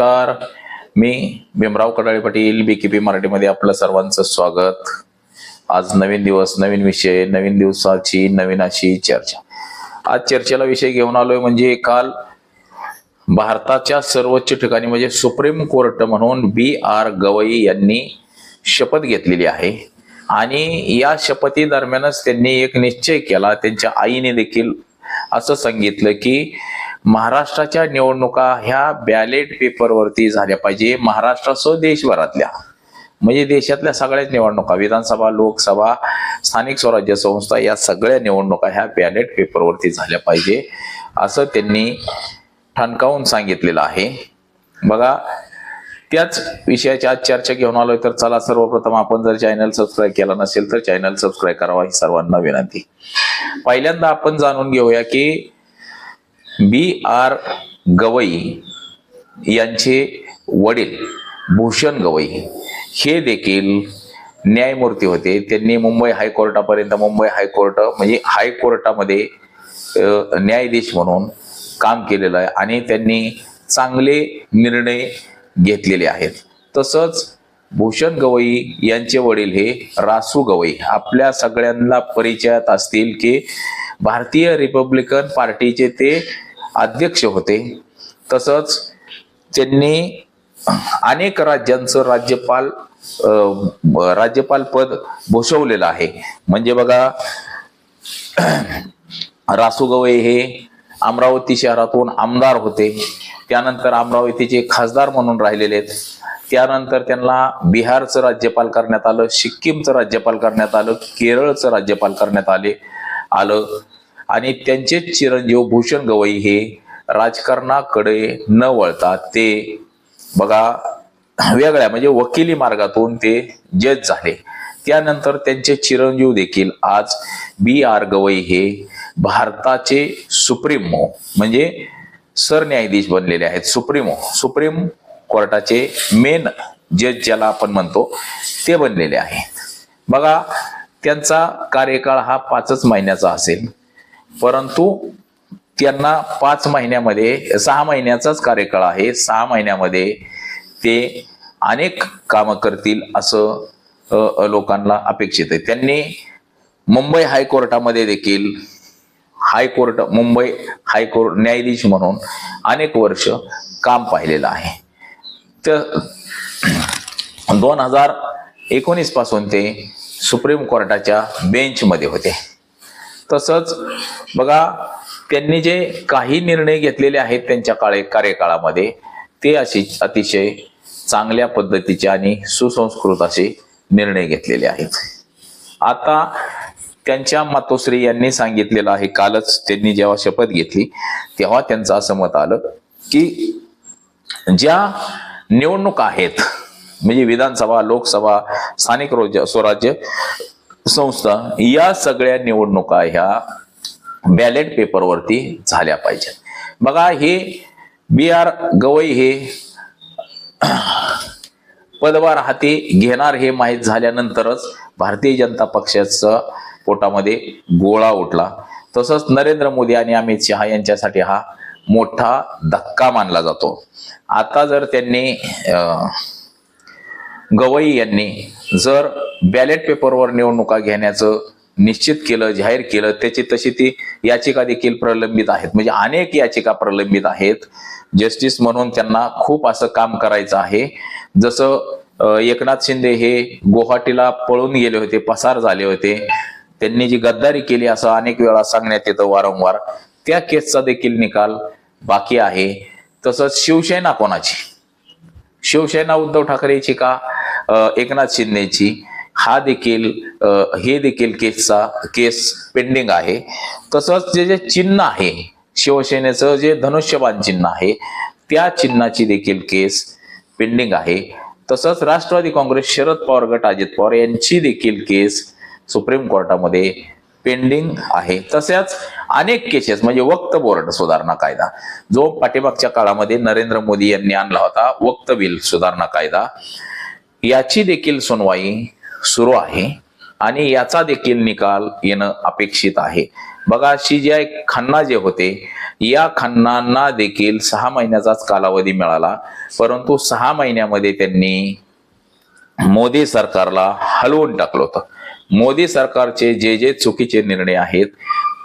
नमस्कार. मी Bhimrao Kadale Patil B K P मराठीमध्ये आपलं सर्वांचं स्वागत. आज नवीन दिवस नवीन विषय नवीन दिवसाची नवीन अशी चर्चा. आज चर्चेला विषय घेऊन आलोय म्हणजे काल भारताच्या सर्वोच्च ठिकाणी म्हणजे सुप्रीम कोर्ट म्हणून बी आर गवई यांनी शपथ घेतलेली आहे. आणि या शपथी दरम्यानच त्यांनी एक निश्चय केला त्यांच्या आईने देखील असं सांगितलं की महाराष्ट्राच्या निवडणुका ह्या बॅलेट पेपरवरती झाल्या पाहिजे. महाराष्ट्रासह देशभरातल्या म्हणजे देशातल्या सगळ्याच निवडणुका विधानसभा लोकसभा स्थानिक स्वराज्य संस्था या सगळ्या निवडणुका ह्या बॅलेट पेपरवरती झाल्या पाहिजे. असं त्यांनी ठणकावून सांगितलेलं आहे. बघा त्याच विषयाची आज चर्चा घेऊन आलोय तर चला सर्वप्रथम आपण जर चॅनल सबस्क्राईब केला नसेल तर चॅनल सबस्क्राईब करावा ही सर्वांना विनंती. पहिल्यांदा आपण जाणून घेऊया की बी आर गवई यांचे वडील भूषण गवई हे देखील न्यायमूर्ती होते. त्यांनी मुंबई हायकोर्टापर्यंत मुंबई हायकोर्ट म्हणजे हायकोर्टामध्ये न्यायाधीश म्हणून काम केलेलं आहे आणि त्यांनी चांगले निर्णय घेतलेले आहेत. तसंच भूषण गवई यांचे वडील हे रासू गवई आपल्या सगळ्यांना परिचयात असतील की भारतीय रिपब्लिकन पार्टीचे ते अध्यक्ष होते. तसंच त्यांनी अनेक राज्यांचं राज्यपाल राज्यपाल पद भूषवलेलं आहे. म्हणजे बघा रासू गवई हे अमरावती शहरातून आमदार होते. त्यानंतर अमरावतीचे खासदार म्हणून राहिलेले आहेत. त्यानंतर त्यांना बिहारचं राज्यपाल करण्यात आलं सिक्कीमचं राज्यपाल करण्यात आलं केरळचं राज्यपाल करण्यात आले आलं. आणि त्यांचे चिरंजीव भूषण गवई हे राजकारणाकडे न वळता ते बघा वेगळ्या म्हणजे वकिली मार्गातून ते जज झाले. त्यानंतर त्यांचे चिरंजीव देखील आज बी आर गवई हे भारताचे सुप्रीमो म्हणजे सरन्यायाधीश बनलेले आहेत. सुप्रीमो सुप्रीम कोर्टाचे मेन जज ज्याला आपण म्हणतो ते बनलेले आहेत बघा त्यांचा कार्यकाळ हा पाचच महिन्याचा असेल. परंतु त्यांना पाच महिन्यामध्ये सहा महिन्याचाच कार्यकाळ आहे. सहा महिन्यामध्ये ते अनेक कामं करतील असं लोकांना अपेक्षित आहे. त्यांनी मुंबई हायकोर्टामध्ये देखील हायकोर्ट मुंबई हायकोर्ट न्यायाधीश म्हणून अनेक वर्ष काम पाहिलेलं आहे. तर दोन हजार एकोणीसपासून ते सुप्रीम कोर्टाच्या बेंचमध्ये होते. तसंच बघा त्यांनी जे काही निर्णय घेतलेले आहेत त्यांच्या काळे कार्यकाळामध्ये ते अशी अतिशय चांगल्या पद्धतीचे आणि सुसंस्कृत असे निर्णय घेतलेले आहेत. आता त्यांच्या मातोश्री यांनी सांगितलेलं आहे कालच त्यांनी जेव्हा शपथ घेतली तेव्हा त्यांचं असं मत आलं की ज्या निवडणूक आहेत म्हणजे विधानसभा लोकसभा स्थानिक रोज स्वराज्य संस्था या सगळ्या निवडणुका ह्या बॅलेट पेपरवरती झाल्या पाहिजेत. बघा हे बी आर गवई हे पदभार हाती घेणार हे माहीत झाल्यानंतरच भारतीय जनता पक्षाचा पोटामध्ये गोळा उठला. तसंच नरेंद्र मोदी आणि अमित शहा यांच्यासाठी हा मोठा धक्का मानला जातो. आता जर त्यांनी अं, गवई यांनी जर बॅलेट पेपरवर निवडणुका घेण्याचं निश्चित केलं जाहीर केलं त्याची तशी ती याचिका देखील प्रलंबित आहेत. म्हणजे अनेक याचिका प्रलंबित आहेत. जस्टिस म्हणून त्यांना खूप असं काम करायचं आहे. जसं एकनाथ शिंदे हे गुवाहाटीला पळून गेले होते पसार झाले होते. त्यांनी जी गद्दारी केली असं अनेक वेळा सांगण्यात येतं वारंवार. त्या केसचा देखील निकाल बाकी आहे. तसंच शिवसेना कोणाची? शिवसेना उद्धव ठाकरेची का? एकनाथ शिंदेची हा देखील हे देखील केसचा केस पेंडिंग आहे. तसंच जे जे चिन्ह आहे शिवसेनेचं जे धनुष्यबाण चिन्ह आहे त्या चिन्हाची देखील केस पेंडिंग आहे. तसंच राष्ट्रवादी काँग्रेस शरद पवार गट अजित पवार यांची देखील केस सुप्रीम कोर्टामध्ये पेंडिंग आहे. तसेच अनेक केसेस म्हणजे वक्त बोर्ड सुधारणा कायदा जो पाठीमागच्या काळामध्ये नरेंद्र मोदी यांनी आणला होता वक्त बिल सुधारणा कायदा. याची देखील सुनवाई सुरू आहे आणि याचा देखील निकाल येणं अपेक्षित आहे. बघा शी जे खन्ना जे होते या खन्नांना देखील सहा महिन्याचाच कालावधी मिळाला परंतु सहा महिन्यामध्ये त्यांनी मोदी सरकारला हलवून टाकलं होतं. मोदी सरकारचे जे जे चुकीचे निर्णय आहेत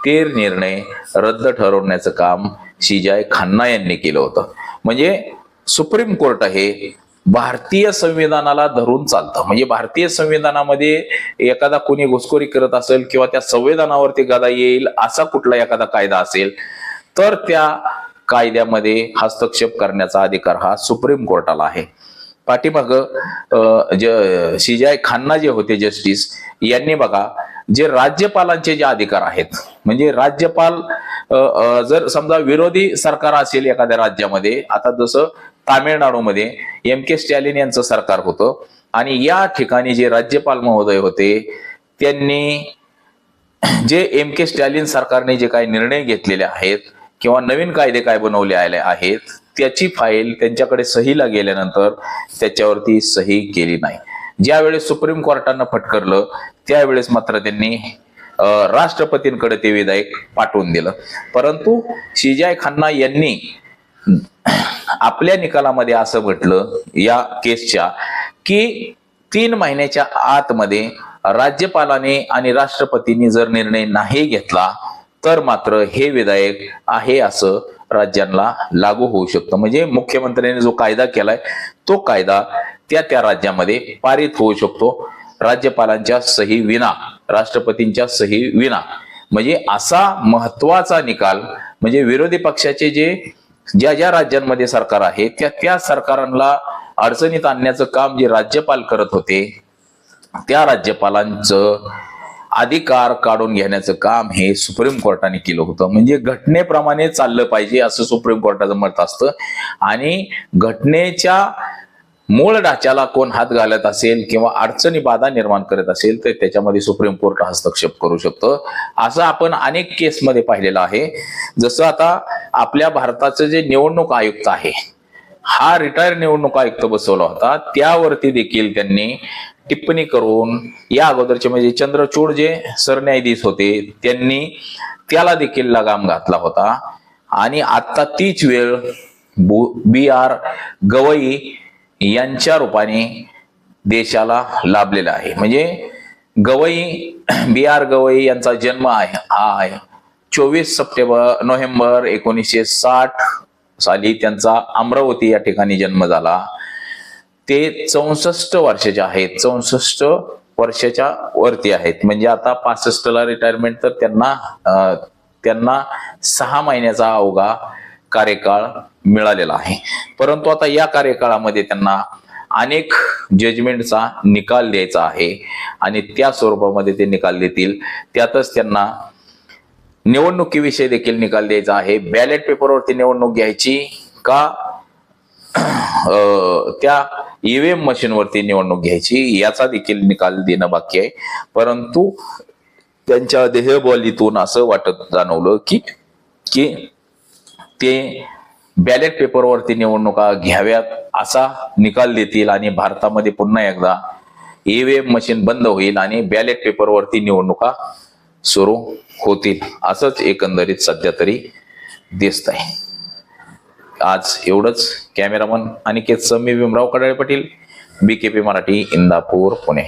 ते निर्णय रद्द ठरवण्याचं काम शिजाय खन्ना यांनी केलं होतं. म्हणजे सुप्रीम कोर्ट हे भारतीय संविधानाला धरून चालतं. म्हणजे भारतीय संविधानामध्ये एखादा कोणी घुसखोरी करत असेल किंवा त्या संविधानावरती गदा येईल असा कुठला एखादा कायदा असेल तर त्या कायद्यामध्ये हस्तक्षेप करण्याचा अधिकार हा सुप्रीम कोर्टाला आहे. पाठीमाग जे शिजाय खान्ना जे होते जस्टिस यांनी बघा जे राज्यपालांचे जे अधिकार आहेत म्हणजे राज्यपाल जर समजा विरोधी सरकार असेल एखाद्या राज्यामध्ये आता जसं तामिळनाडूमध्ये एम के स्टॅलिन यांचं सरकार होतं. आणि या ठिकाणी जे राज्यपाल महोदय होते त्यांनी जे एम के स्टॅलिन सरकारने जे काही निर्णय घेतलेले आहेत किंवा नवीन कायदे काय बनवले आले आहेत त्याची फाईल त्यांच्याकडे सहीला गेल्यानंतर त्याच्यावरती सही केली नाही. ज्यावेळेस सुप्रीम कोर्टानं फटकरलं त्यावेळेस मात्र त्यांनी राष्ट्रपतींकडे ते विधायक पाठवून दिलं. परंतु शिजाय खन्ना यांनी आपल्या निकालामध्ये असं म्हटलं या केसच्या की तीन महिन्याच्या आतमध्ये राज्यपालाने आणि राष्ट्रपतींनी जर निर्णय नाही घेतला तर मात्र हे विधायक आहे असं राज्यांना लागू होऊ शकतं. म्हणजे मुख्यमंत्र्यांनी जो कायदा केलाय तो कायदा त्या त्या राज्यामध्ये पारित होऊ शकतो. राज्यपालांच्या सही विना राष्ट्रपतींच्या सही विना. म्हणजे असा महत्त्वाचा निकाल म्हणजे विरोधी पक्षाचे जे ज्या ज्या राज्यांमध्ये सरकार आहे त्या त्या सरकारांना अडचणीत आणण्याचं काम जे राज्यपाल करत होते त्या राज्यपालांचं अधिकार काढून घेण्याचं काम हे सुप्रीम कोर्टाने केलं होतं. म्हणजे घटनेप्रमाणे चाललं पाहिजे असं सुप्रीम कोर्टाचं मत असतं. आणि घटनेच्या मूळ ढाच्याला कोण हात घालत असेल किंवा अडचणी बाधा निर्माण करत असेल तर त्याच्यामध्ये सुप्रीम कोर्ट हस्तक्षेप करू शकतो. असं आपण अनेक केसमध्ये पाहिलेलं आहे. जसं आता आपल्या भारताचं जे निवडणूक आयुक्त आहे हा रिटायर निवडणूक आयुक्त बसवला होता. त्यावरती देखील त्यांनी टिप्पणी करून या अगोदरचे म्हणजे चंद्रचूड जे सरन्यायाधीश होते त्यांनी त्याला देखील लगाम घातला होता. आणि आता तीच वेळ बी आर गवई यांच्या रूपाने देशाला लाभलेला आहे. म्हणजे गवई बी आर गवई यांचा जन्म आहे हा आहे. चोवीस सप्टेंबर नोव्हेंबर एकोणीसशे साठ साली त्यांचा अमरावती या ठिकाणी जन्म झाला. ते चौसष्ट वर्षाचे आहेत. चौसष्ट वर्षाच्या वरती आहेत. म्हणजे आता पासष्टला रिटायरमेंट तर त्यांना त्यांना सहा महिन्याचा अवघा कार्यकाळ मिळालेला आहे. परंतु आता या कार्यकाळामध्ये त्यांना अनेक जजमेंटचा निकाल द्यायचा आहे. आणि त्या स्वरूपामध्ये ते निकाल देतील. त्यातच त्यांना निवडणुकीविषयी देखील निकाल द्यायचा आहे. बॅलेट पेपरवरती निवडणूक घ्यायची का? त्या ईव्हीएम मशीनवरती निवडणूक घ्यायची याचा देखील निकाल देणं बाकी आहे. परंतु त्यांच्या देहबोलीतून असं वाटत जाणवलं की की ते बॅलेट पेपरवरती निवडणुका घ्याव्यात असा निकाल देतील आणि भारतामध्ये पुन्हा एकदा ईव्हीएम मशीन बंद होईल आणि बॅलेट पेपरवरती निवडणुका सुरू होतील असंच एकंदरीत सध्या तरी दिसत आहे आज एवढंच. Cameraman Aniket Sami Bhimrao Kadale Patil BKP Marathi Indapur Pune.